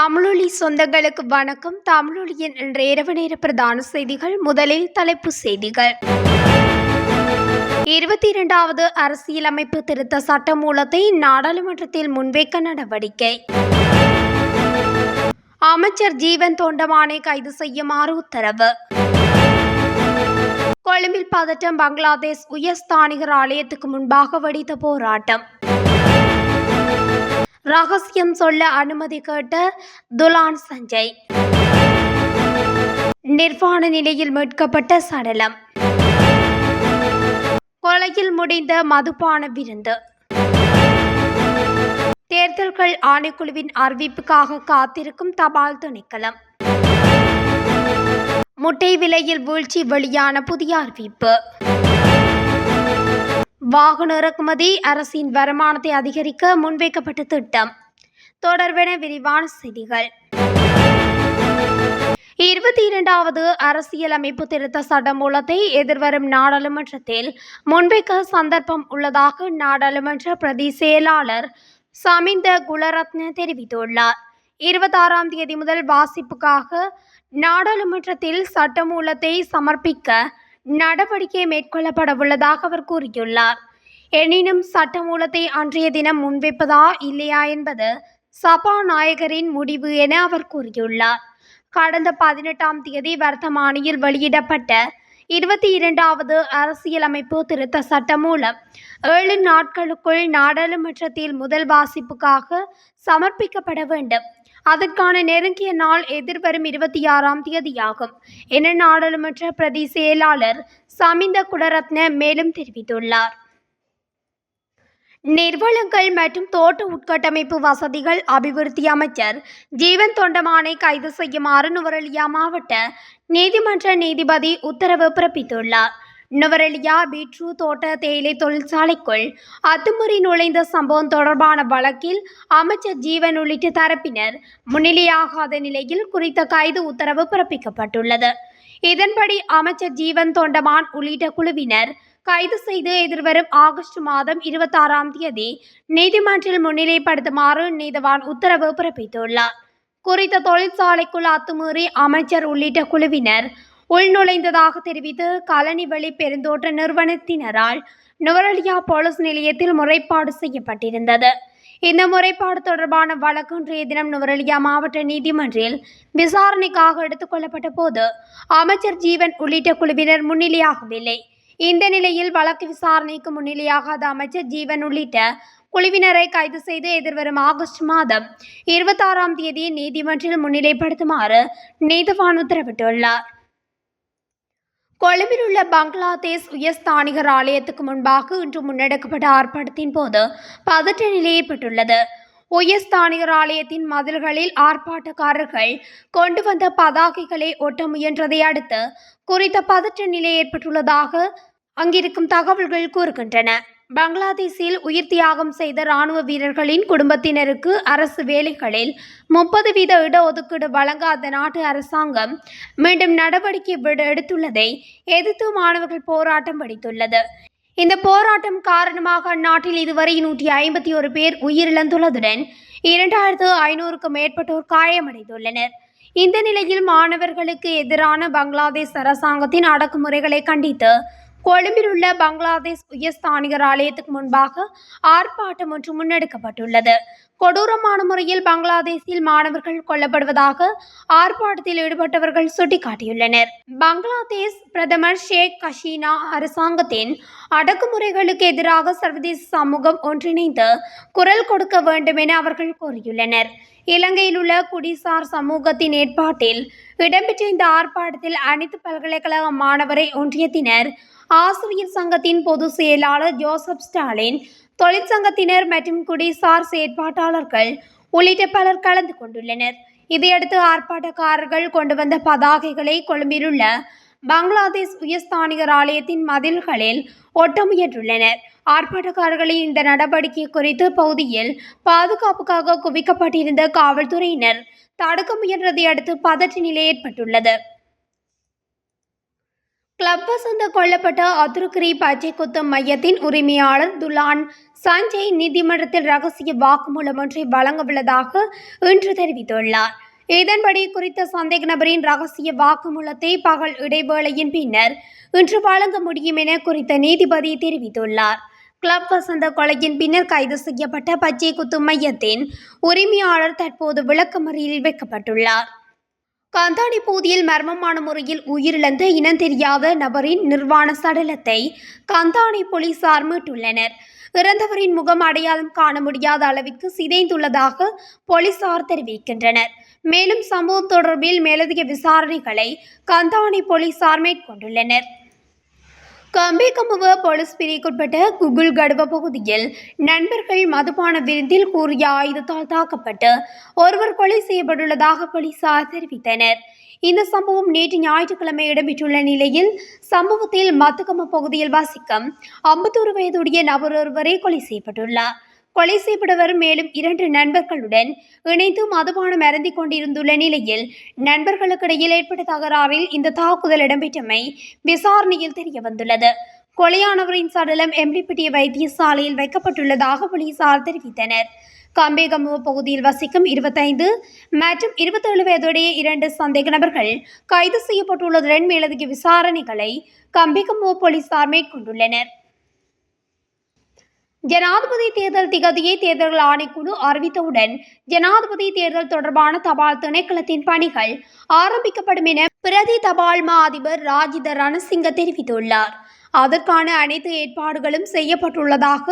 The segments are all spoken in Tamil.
தமிழொலி சொந்தங்களுக்கு வணக்கம். தமிழொலியின் இன்று இரவு நேர பிரதான செய்திகள் முதலில் தலைப்பு செய்திகள். இருபத்தி இரண்டாவது அரசியலமைப்பு திருத்த சட்டமூலத்தை நாடாளுமன்றத்தில் முன்வைக்க நடவடிக்கை. அமைச்சர் ஜீவன் தொண்டமானை கைது செய்யுமாறு உத்தரவு. கொழும்பில் பதட்டம் பங்களாதேஷ் உயர்ஸ்தானிகர் ஆலயத்துக்கு முன்பாக வெடித்த போராட்டம். ரகசியம் சொல்ல அனுமதி கேட்ட துலான் சஞ்சய். நிர்வாண நிலையில் மீட்கப்பட்ட சடலம். கொலையில் முடிந்த மதுபான விருந்து. தேர்தல்கள் ஆணைக்குழுவின் அறிவிப்புக்காக காத்திருக்கும் தபால் திணைக்களம். முட்டை விலையில் வீழ்ச்சி வெளியான புதிய அறிவிப்பு. வாகன இறக்குமதி அரசின் வருமானத்தை அதிகரிக்க முன்வைக்கப்பட்ட திட்டம். தொடர்பென விரிவான செய்திகள். இருபத்தி இரண்டாவது அரசியலமைப்பு திருத்த சட்டமூலத்தை எதிர்வரும் நாடாளுமன்றத்தில் முன்வைக்க சந்தர்ப்பம் உள்ளதாக நாடாளுமன்ற பிரதி செயலாளர் சமிந்த குலரத்ன தெரிவித்துள்ளார். இருபத்தாறாம் தேதி முதல் வாசிப்புக்காக நாடாளுமன்றத்தில் சட்டமூலத்தை சமர்ப்பிக்க நடவடிக்கை மேற்கொள்ளப்பட உள்ளதாக அவர் கூறியுள்ளார். எனினும் சட்டமூலத்தை அன்றைய தினம் முன்வைப்பதா இல்லையா என்பது சபாநாயகரின் முடிவு என அவர் கூறியுள்ளார். கடந்த பதினெட்டாம் தேதி வர்த்தமானியில் வெளியிடப்பட்ட இருபத்தி இரண்டாவது அரசியலமைப்பு திருத்த சட்டம் மூலம் ஏழு நாட்களுக்குள் நாடாளுமன்றத்தில் முதல் வாசிப்புக்காக சமர்ப்பிக்கப்பட வேண்டும். அதற்கான நெருங்கிய நாள் எதிர்வரும் இருபத்தி ஆறாம் தேதியாகும். என நாடாளுமன்ற பிரதி செயலாளர் சமிந்த குடரத்ன மேலும் தெரிவித்துள்ளார். நிர்வளங்கள் மற்றும் தோட்ட உட்கட்டமைப்பு வசதிகள் அபிவிருத்தி அமைச்சர் ஜீவன் தொண்டமானை கைது செய்யுமாறு நுவரெலியா மாவட்ட நீதிமன்ற நீதிபதி உத்தரவு பிறப்பித்துள்ளார். நுவரெலியா பீட்ரூ தோட்ட தேயிலை தொழிற்சாலைக்குள் அத்துமுறை நுழைந்த சம்பவம் தொடர்பான வழக்கில் அமைச்சர் ஜீவன் உள்ளிட்ட தரப்பினர் முன்னிலையாகாத நிலையில் குறித்த கைது உத்தரவு பிறப்பிக்கப்பட்டுள்ளது. இதன்படி அமைச்சர் ஜீவன் தொண்டமான் உள்ளிட்ட குழுவினர் கைது செய்து எதிர்வரும் ஆகஸ்ட் மாதம் இருபத்தாறாம் தேதி நீதிமன்றில் முன்னிலைப்படுத்துமாறு நீதவான் உத்தரவு பிறப்பித்துள்ளார். குறித்த தொழிற்சாலைக்குள் அத்துமீறி அமைச்சர் உள்ளிட்ட குழுவினர் உள்நுழைந்ததாக தெரிவித்து கலனிவழி பெருந்தோட்ட நிறுவனத்தினரால் நுவரலியா போலீஸ் நிலையத்தில் முறைப்பாடு செய்யப்பட்டிருந்தது. இந்த முறைப்பாடு தொடர்பான வழக்கு இன்றைய தினம் நுவரெலியா மாவட்ட நீதிமன்றில் விசாரணைக்காக எடுத்துக்கொள்ளப்பட்ட போது அமைச்சர் ஜீவன் உள்ளிட்ட குழுவினர் முன்னிலையாகவில்லை. இந்த நிலையில் வழக்கு விசாரணைக்கு முன்னிலையாகாத அமைச்சர் ஜீவன் உள்ளிட்ட குழுவினரை கைது செய்து எதிர்வரும் ஆகஸ்ட் மாதம் இருபத்தாறாம் தேதி நீதிமன்றில் முன்னிலைப்படுத்துமாறு நீதிவான் உத்தரவிட்டுள்ளார். கொழும்பில் உள்ள பங்களாதேஷ் உயர்ஸ்தானிகர் ஆலயத்துக்கு முன்பாக இன்று முன்னெடுக்கப்பட்ட ஆர்ப்பாட்டத்தின் போது பதற்ற நிலை ஏற்பட்டுள்ளது. உயர்ஸ்தானிகர் ஆலயத்தின் மதில்களில் ஆர்ப்பாட்டக்காரர்கள் கொண்டு வந்த பதாகைகளை ஒட்ட முயன்றதை அடுத்து குறித்த பதற்ற நிலை ஏற்பட்டுள்ளதாக அங்கிருக்கும் தகவல்கள் கூறுகின்றன. பங்களாதேஷில் உயிர் தியாகம் செய்த இராணுவ வீரர்களின் குடும்பத்தினருக்கு அரசு வேலைகளில் முப்பது வீத இடஒதுக்கீடு வழங்க அந்த நாட்டு அரசாங்கம் மீண்டும் நடவடிக்கை விட எடுத்துள்ளதை எதிர்த்து மாணவர்கள் போராட்டம் வெடித்துள்ளது. இந்த போராட்டம் காரணமாக அந்நாட்டில் இதுவரை நூற்றி ஐம்பத்தி ஒரு பேர் உயிரிழந்துள்ளதுடன் இரண்டாயிரத்து ஐநூறுக்கும் மேற்பட்டோர் காயமடைந்துள்ளனர். இந்த நிலையில் மாணவர்களுக்கு எதிரான பங்களாதேஷ் அரசாங்கத்தின் அடக்குமுறைகளை கண்டித்து கொழும்பில் உள்ள பங்களாதேஷ் உயர்ஸ்தானிகர் ஆலயத்துக்கு முன்பாக ஆர்ப்பாட்டம் ஒன்று முன்னெடுக்கப்பட்டுள்ளது. கொடூரமான முறையில் பங்களாதேஷில் மாணவர்கள் கொல்லப்படுவதாக ஆர்ப்பாட்டத்தில் ஈடுபட்டவர்கள் சுட்டிக்காட்டியுள்ளனர். பங்களாதேஷ் பிரதமர் ஷேக் ஹசீனா அரசாங்கத்தின் அடக்குமுறைகளுக்கு எதிராக சர்வதேச சமூகம் ஒன்றிணைந்து குரல் கொடுக்க வேண்டும் என அவர்கள் கோரியுள்ளனர். இலங்கையில் உள்ள குடிசார் சமூகத்தின் ஏற்பாட்டில் இடம்பெற்ற இந்த ஆர்ப்பாட்டத்தில் அனைத்து பல்கலைக்கழக மாணவரை ஒன்றியத்தினர் ஆசிரியர் சங்கத்தின் பொதுச் செயலாளர் ஜோசப் ஸ்டாலின் தொழிற்சங்கத்தினர் மற்றும் குடிசார் செயற்பாட்டாளர்கள் உள்ளிட்ட பலர் கலந்து கொண்டுள்ளனர். இதையடுத்து ஆர்ப்பாட்டக்காரர்கள் கொண்டு வந்த பதாகைகளை கொழும்பிலுள்ள பங்களாதேஷ் உயர்ஸ்தானிகர் ஆலயத்தின் மதில்களில் ஒட்ட முயன்றுள்ளனர். ஆர்ப்பாட்டக்காரர்களின் இந்த நடவடிக்கை குறித்து பகுதியில் பாதுகாப்புக்காக குவிக்கப்பட்டிருந்த காவல்துறையினர் தடுக்க முயன்றதை அடுத்து பதற்ற நிலை ஏற்பட்டுள்ளது. கிளப் வசந்த கொல்லப்பட்ட அதுருகிரி பச்சை குத்தம் மையத்தின் உரிமையாளர் துலான். சஞ்சய் நீதிமன்றத்தில் ரகசிய வாக்குமூலம் ஒன்றை வழங்கவுள்ளதாக இன்று தெரிவித்துள்ளார். இதன்படி குறித்த சந்தேக நபரின் ரகசிய வாக்குமூலத்தை பகல் இடைவேளையின் பின்னர் இன்று வழங்க முடியும் என குறித்த நீதிபதி தெரிவித்துள்ளார். கிளப் வசந்த கொலையின் பின்னர் கைது செய்யப்பட்ட பச்சை குத்து மையத்தின் உரிமையாளர் தற்போது விளக்கமறியலில் வைக்கப்பட்டுள்ளார். காந்தாடி பகுதியில் மர்மமான முறையில் உயிரிழந்த இனம் தெரியாத நபரின் நிர்வாண சடலத்தை காந்தாடி போலீசார் மீட்டுள்ளனர். இறந்தவரின் முகம் அடையாளம் காண முடியாத அளவிற்கு சிதைந்துள்ளதாக போலீசார் தெரிவிக்கின்றனர். மேலும் சம்பவம் தொடர்பில் மேலதிக விசாரணைகளை கந்தாணி போலீசார் மேற்கொண்டுள்ளனர். கம்பேகமுவ போலீஸ் பிரிவுக்குட்பட்ட குகுல் கடுவ பகுதியில் நண்பர்கள் மதுபான விருந்தில் கூறிய ஆயுதத்தால் தாக்கப்பட்டு ஒருவர் கொலை செய்யப்பட்டுள்ளதாக போலீசார் தெரிவித்தனர். இந்த சம்பவம் நேற்று ஞாயிற்றுக்கிழமை இடம்பெற்றுள்ள நிலையில் சம்பவத்தில் மத்துக்கம பகுதியில் வசிக்கும் ஐம்பத்தோரு வயதுடைய நபர் ஒருவரே கொலை செய்யப்பட்டுள்ளார். கொலை செய்யப்பட்டவர் மேலும் இரண்டு நண்பர்களுடன் இணைந்து மதுபானம் அருந்திக் கொண்டிருந்துள்ள நிலையில் நண்பர்களுக்கிடையில் ஏற்பட்ட தகராறில் இந்த தாக்குதல் இடம்பெற்றமை விசாரணையில் தெரிய வந்துள்ளது கொலையானவரின் சடலம் எம்டிபிட்டிய வைத்தியசாலையில் வைக்கப்பட்டுள்ளதாக போலீசார் தெரிவித்தனர். கம்பேகமுவ பகுதியில் வசிக்கும் இருபத்தைந்து மற்றும் இருபத்தேழு வயதுடைய இரண்டு சந்தேக நபர்கள் கைது செய்யப்பட்டுள்ளதுடன் மேலதிக விசாரணைகளை கம்பேகமுவ போலீசார் மேற்கொண்டுள்ளனர். ஜனாதிபதி தேர்தல் திகதியை தேர்தல் ஆணைக்குழு அறிவித்தவுடன் ஜனாதிபதி தேர்தல் தொடர்பான தபால் திணைக்களத்தின் பணிகள் ஆரம்பிக்கப்படும் என பிரதி தபால் மா அதிபர் ராஜித ரணசிங்க தெரிவித்துள்ளார். அதற்கான அனைத்து ஏற்பாடுகளும் செய்யப்பட்டுள்ளதாக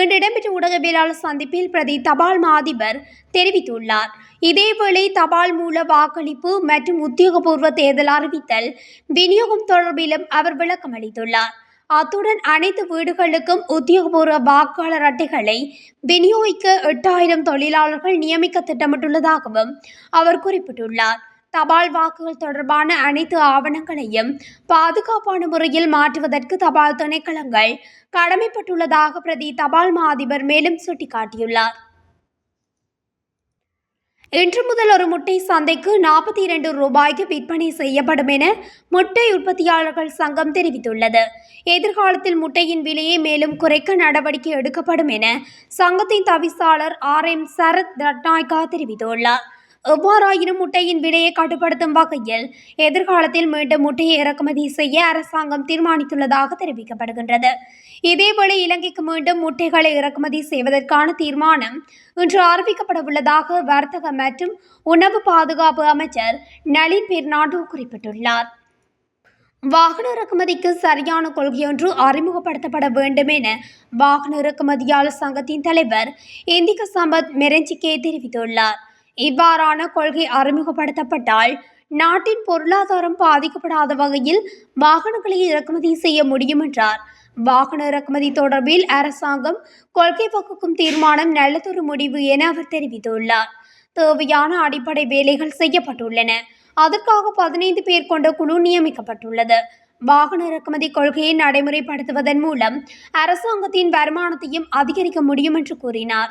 இன்று இடம்பெற்ற ஊடகவியலாளர் சந்திப்பில் பிரதி தபால் மா அதிபர் தெரிவித்துள்ளார். இதேவேளை தபால் மூல வாக்களிப்பு மற்றும் உத்தியோகபூர்வ தேர்தல் அறிவித்தல் விநியோகம் தொடர்பிலும் அவர் விளக்கம் அளித்துள்ளார் அத்துடன் அனைத்து வீடுகளுக்கும் உத்தியோகபூர்வ வாக்காளர் அட்டைகளை விநியோகிக்க எட்டாயிரம் தொழிலாளர்கள் நியமிக்க திட்டமிட்டுள்ளதாகவும் அவர் குறிப்பிட்டுள்ளார். தபால் வாக்குகள் தொடர்பான அனைத்து ஆவணங்களையும் பாதுகாப்பான முறையில் மாற்றுவதற்கு தபால் திணைக்களங்கள் கடமைப்பட்டுள்ளதாக பிரதி தபால் மா அதிபர் மேலும் சுட்டிக்காட்டியுள்ளார். இன்று முதல் ஒரு முட்டை சந்தைக்கு நாற்பத்தி இரண்டு ரூபாய்க்கு விற்பனை செய்யப்படும் என முட்டை உற்பத்தியாளர்கள் சங்கம் தெரிவித்துள்ளது. எதிர்காலத்தில் முட்டையின் விலையை மேலும் குறைக்க நடவடிக்கை எடுக்கப்படும் என சங்கத்தின் தவிசாளர் ஆர் எம் சரத் ரட்நாயக்கா தெரிவித்துள்ளார். எவ்வாறாயினும் முட்டையின் விலையை கட்டுப்படுத்தும் வகையில் எதிர்காலத்தில் மீண்டும் முட்டையை இறக்குமதி செய்ய அரசாங்கம் தீர்மானித்துள்ளதாக தெரிவிக்கப்படுகின்றது. இதேவேளை இலங்கைக்கு மீண்டும் முட்டைகளை இறக்குமதி செய்வதற்கான தீர்மானம் இன்று அறிவிக்கப்பட உள்ளதாக வர்த்தக மற்றும் உணவு பாதுகாப்பு அமைச்சர் நளின் பெர்னாண்டோ குறிப்பிட்டுள்ளார். வாகன இறக்குமதிக்கு சரியான கொள்கையொன்று அறிமுகப்படுத்தப்பட வேண்டும் என வாகன இறக்குமதியாளர் சங்கத்தின் தலைவர் இந்திக சம்பத் மெரஞ்சிக்கே தெரிவித்துள்ளார். இவ்வாறான கொள்கை அறிமுகப்படுத்தப்பட்டால் நாட்டின் பொருளாதாரம் பாதிக்கப்படாத வகையில் வாகனங்களை இறக்குமதி செய்ய முடியும் என்றார். வாகன இறக்குமதி தொடர்பில் அரசாங்கம் கொள்கை வகுக்கும் தீர்மானம் நல்லதொரு முடிவு என அவர் தெரிவித்துள்ளார். தேவையான அடிப்படை வேலைகள் செய்யப்பட்டுள்ளன. அதற்காக பதினைந்து பேர் கொண்ட குழு நியமிக்கப்பட்டுள்ளது. வாகன இறக்குமதி கொள்கையை நடைமுறைப்படுத்துவதன் மூலம் அரசாங்கத்தின் வருமானத்தையும் அதிகரிக்க முடியும் என்று கூறினார்.